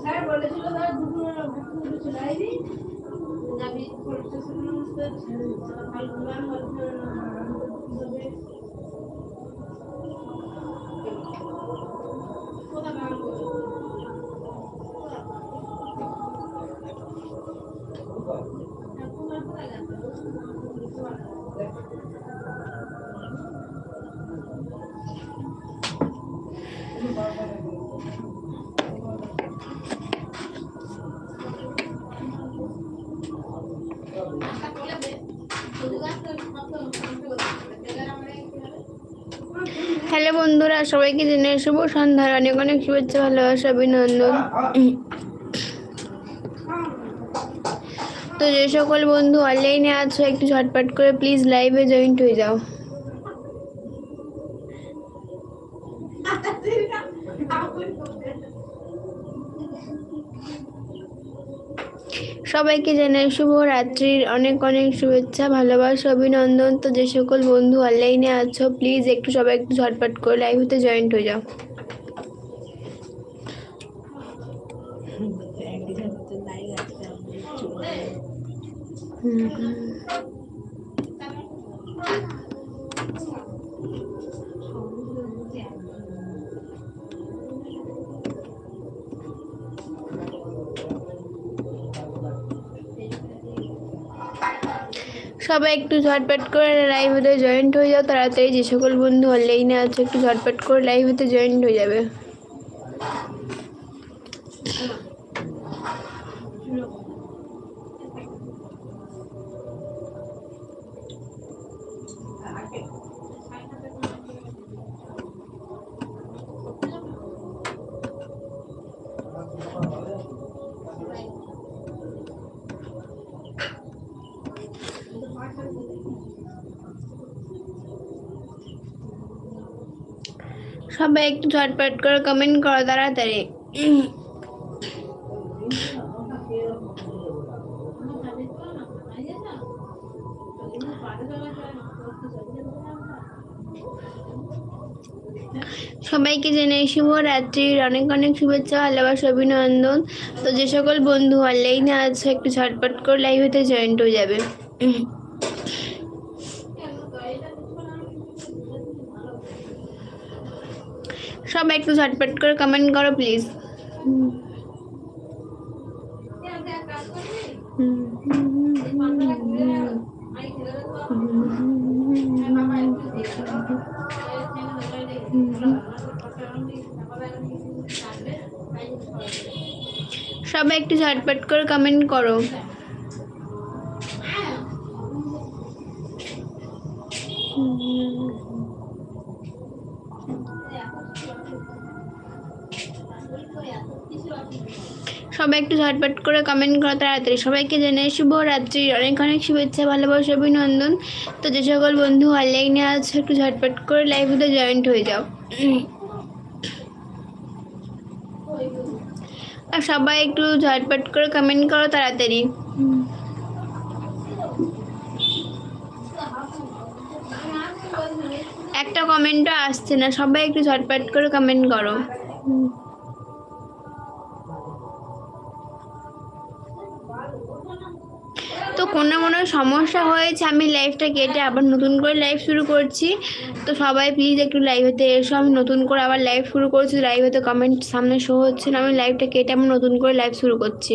Sir বলেছিল ধর দুপুরে ভাত খেতে চলে আইবি যাবি হ্যালো বন্ধুরা, সবাইকে জেনে শুভ সন্ধ্যার অনেক অনেক শুভেচ্ছা, ভালোবাসা, অভিনন্দন। তো যে সকল বন্ধু অনলাইনে আছো, একটু ঝটপট করে প্লিজ লাইভে জয়েন্ট হয়ে যাও। সবাইকে জানাই শুভ রাত্রির অনেক অনেক শুভেচ্ছা ভালোবাসা অভিনন্দন। তো যে সকল বন্ধু অনলাইনে আছো প্লিজ একটু সবাই একটু ঝটপট করে লাইভ হতে জয়েন্ট হয়ে যাও। সবাই একটু ঝটপট করে লাইভ হতে জয়েন্ট হয়ে যাও, তাড়াতাড়ি যে সকল বন্ধু অনলাইনে আছে, একটু ঝটপট করে লাইভ হতে জয়েন্ট হয়ে যাবে। সবাই একটু ঝটপট করে কমেন্ট করো তাড়াতাড়ি। সবাইকে জানাই শুভ রাত্রির, অনেক অনেক শুভেচ্ছা, ভালোবাসা, অভিনন্দন। তো যে সকল বন্ধু অনলাইনে আছে, একটু ঝটপট করে লাইভ হতে জয়েন্ট হয়ে যাবে। সবাই একটু ঝটপট করে কমেন্ট করো প্লিজ সবাই একটু ঝটপট করে কমেন্ট করো। সবাই একটু ঝটপট করে কমেন্ট করো তাড়াতাড়ি। সবাইকে জানাই শুভ রাত্রির অনেক অনেক শুভেচ্ছা, ভালোবাসা, অভিনন্দন। তো যে সকল বন্ধু অনলাইনে আছে, একটু ঝটপট করে লাইভে জয়েন্ট হয়ে যাও। আর সবাই একটু ঝটপট করে কমেন্ট করো তাড়াতাড়ি। একটা কমেন্টও আসছে না। সবাই একটু ঝটপট করে কমেন্ট করো। তো কোনো হয় সমস্যা হয়েছে, আমি লাইভটা কেটে আবার নতুন করে লাইভ শুরু করছি। তো সবাই প্লিজ একটু লাইভেতে এসো। আমি নতুন করে আবার লাইভ শুরু করছি। লাইভেতে কমেন্ট সামনে শো হচ্ছে না। আমি লাইভটা কেটে আমি নতুন করে লাইভ শুরু করছি।